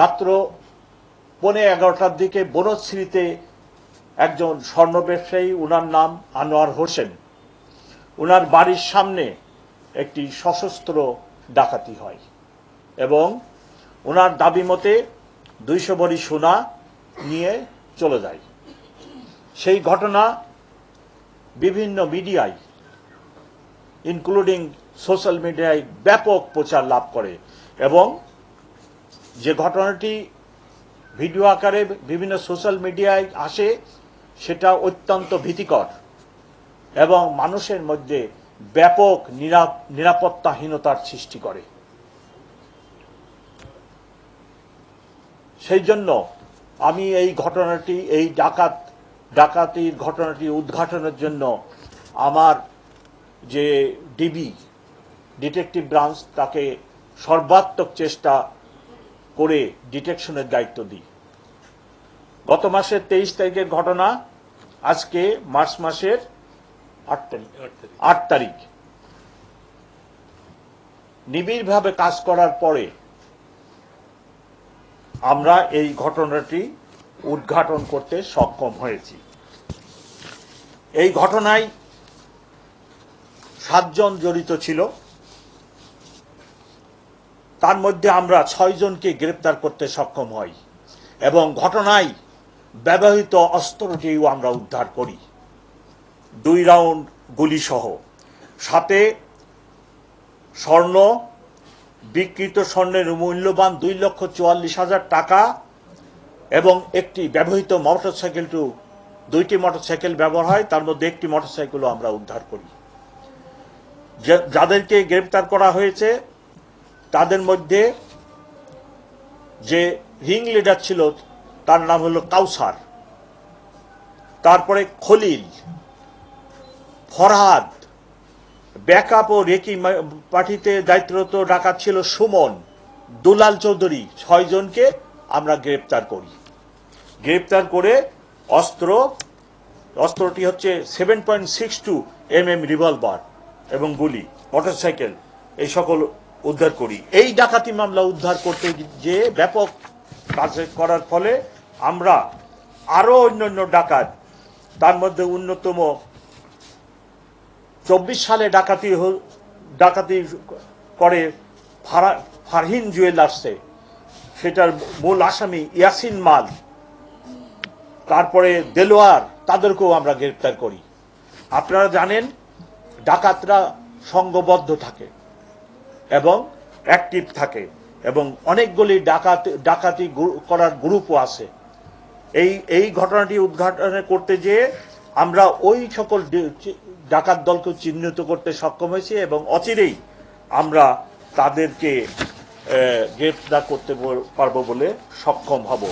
রাত্র পৌনে এগারোটার দিকে বনশ্রীতে একজন স্বর্ণ ব্যবসায়ী, উনার নাম আনোয়ার হোসেন। উনার বাড়ির সামনে একটি সশস্ত্র ডাকাতি হয় এবং ওনার দাবি মতে দুইশো বড়ি সোনা নিয়ে চলে যায়। সেই ঘটনা বিভিন্ন মিডিয়ায়, ইনক্লুডিং সোশ্যাল মিডিয়ায় ব্যাপক প্রচার লাভ করে এবং যে ঘটনাটি ভিডিও আকারে বিভিন্ন সোশ্যাল মিডিয়ায় আসে, সেটা অত্যন্ত ভীতিকর এবং মানুষের মধ্যে ব্যাপক নিরাপ- নিরাপত্তাহীনতার সৃষ্টি করে। সেই জন্য আমি এই ঘটনাটি, এই ডাকাত, ডাকাতির ঘটনাটি উদ্ঘাটনের জন্য আমার যে ডিবি, ডিটেকটিভ ব্রাঞ্চ, তাকে সর্বাত্মক চেষ্টা করে ডিটেকশনের দায়িত্ব দিই। গত মাসের তেইশ তারিখের ঘটনা আজকে মার্চ মাসের আট তারিখ। আট তারিখ। নিবিড়ভাবে কাজ করার পরে আমরা এই ঘটনাটি উদ্ঘাটন করতে সক্ষম হয়েছি। এই ঘটনায় সাতজন জড়িত ছিল। তার মধ্যে আমরা ছয়জনকে গ্রেপ্তার করতে সক্ষম হই এবং ঘটনায় ব্যবহৃত অস্ত্রটিও আমরা উদ্ধার করি। দুই রাউন্ড গুলি সহ সাথে স্বর্ণ বিকৃত স্বর্ণের মূল্যবান দুই লক্ষ চুয়াল্লিশ হাজার টাকা এবং একটি ব্যবহৃত মোটরসাইকেলটু দুইটি মোটরসাইকেল ব্যবহার হয়, তার মধ্যে একটি মোটরসাইকেলও আমরা উদ্ধার করি। যাদেরকে গ্রেপ্তার করা হয়েছে তাদের মধ্যে যে রিং লিডার ছিল, তার নাম হলো কাউসার। তারপরে খলিল, ফরহাদ, ব্যাকআপ ও রেকি পার্টিতে দায়িত্বরত ডাকাত ছিল সুমন, দুলাল চৌধুরী ছয়জনকে আমরা গ্রেপ্তার করি। গ্রেপ্তার করে অস্ত্র, অস্ত্রটি হচ্ছে seven point six two M M revolver এবং গুলি মোটরসাইকেল এই সকল উদ্ধার করি। এই ডাকাতি মামলা উদ্ধার করতে যে ব্যাপক কাজ করার ফলে আমরা আরও অন্যান্য ডাকাত, তার মধ্যে অন্যতম চব্বিশ সালে ডাকাতি ডাকাতি করে ফারা- ফারহিন জুয়েলার্সে। সেটার মূল আসামি ইয়াসিন মাল। তারপরে দেলোয়ার, তাদেরকেও আমরা গ্রেপ্তার করি। আপনারা জানেন, ডাকাতরা সংঘবদ্ধ থাকে। এবং অ্যাক্টিভ থাকে এবং অনেকগুলি ডাকাত, ডাকাতি করার গ্রুপও আছে। এই এই ঘটনাটি উদ্ঘাটন করতে যেয়ে আমরা ওই সকল ডাকাত দলকে চিহ্নিত করতে সক্ষম হয়েছি এবং অচিরেই আমরা তাদেরকে গ্রেপ্তার করতে পারব বলে সক্ষম হব।